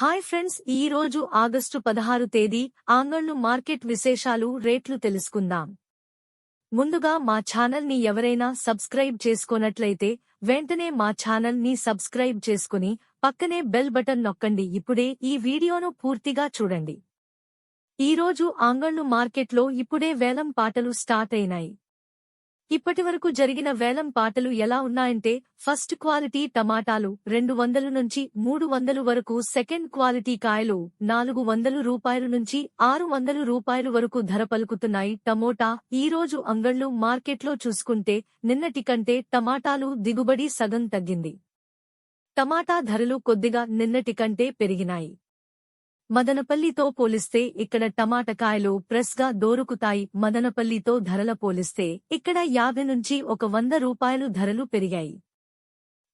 Hi friends ఈ రోజు August పదహారు తేదీ ఆంగళ్ళు మార్కెట్ విశేషాలు రేట్లు తెలుసుకుందాం. ముందుగా మా ఛానల్ని ఎవరైనా సబ్స్క్రైబ్ చేసుకోనట్లయితే వెంటనే మా ఛానల్ని సబ్స్క్రైబ్ చేసుకుని పక్కనే బెల్ బటన్ నొక్కండి. ఇప్పుడే ఈ వీడియోను పూర్తిగా చూడండి. ఈ రోజు మార్కెట్లో ఇప్పుడే వేలం పాటలు స్టార్ట్ అయినాయి. ఇప్పటివరకు జరిగిన వేలం పాటలు ఎలా ఉన్నాయంటే ఫస్ట్ క్వాలిటీ టమాటాలు రెండు వందలు నుంచి మూడు వందలు వరకు సెకండ్ క్వాలిటీ కాయలు నాలుగు వందలు రూపాయలు నుంచి ఆరు వందలు రూపాయలు వరకు ధర పలుకుతున్నాయి. టమోటా ఈ రోజు అంగళ్ళు మార్కెట్లో చూసుకుంటే నిన్నటి కంటే టమాటాలు దిగుబడి సగం తగ్గింది. టమాటా ధరలు కొద్దిగా నిన్నటి కంటే పెరిగినాయి. మదనపల్లితో పోలిస్తే ఇక్కడ టమాటకాయలు ప్రెస్గా దోరుకుతాయి. మదనపల్లితో ధరల పోలిస్తే ఇక్కడ యాభై నుంచి ఒక వంద రూపాయలు ధరలు పెరిగాయి.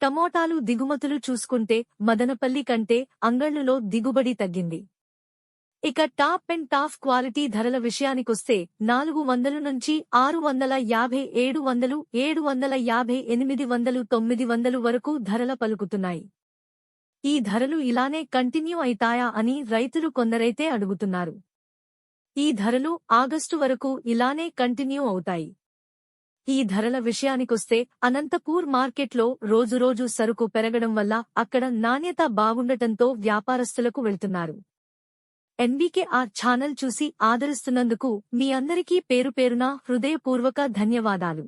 టమోటాలు దిగుమతులు చూసుకుంటే మదనపల్లి కంటే అంగళ్ళులో దిగుబడి తగ్గింది. ఇక టాప్ అండ్ టాప్ క్వాలిటీ ధరల విషయానికొస్తే నాలుగు వందలు నుంచి ఆరు వందల యాభై ఏడు వందలు ఏడు వందల యాభై ఎనిమిది వందలు తొమ్మిది వందలు వరకు ధరల పలుకుతున్నాయి. ఈ ధరలు ఇలానే కంటిన్యూ అయితాయా అని రైతులు కొందరైతే అడుగుతున్నారు. ఈ ధరలు ఆగస్టు వరకు ఇలానే కంటిన్యూ అవుతాయి. ఈ ధరల విషయానికొస్తే అనంతపూర్ మార్కెట్లో రోజురోజు సరుకు పెరగడం వల్ల అక్కడ నాణ్యత బాగుండటంతో వ్యాపారస్తులకు వెళ్తున్నారు. ఎన్బీకే ఆర్ ఛానల్ చూసి ఆదరిస్తున్నందుకు మీ అందరికీ పేరు పేరున హృదయపూర్వక ధన్యవాదాలు.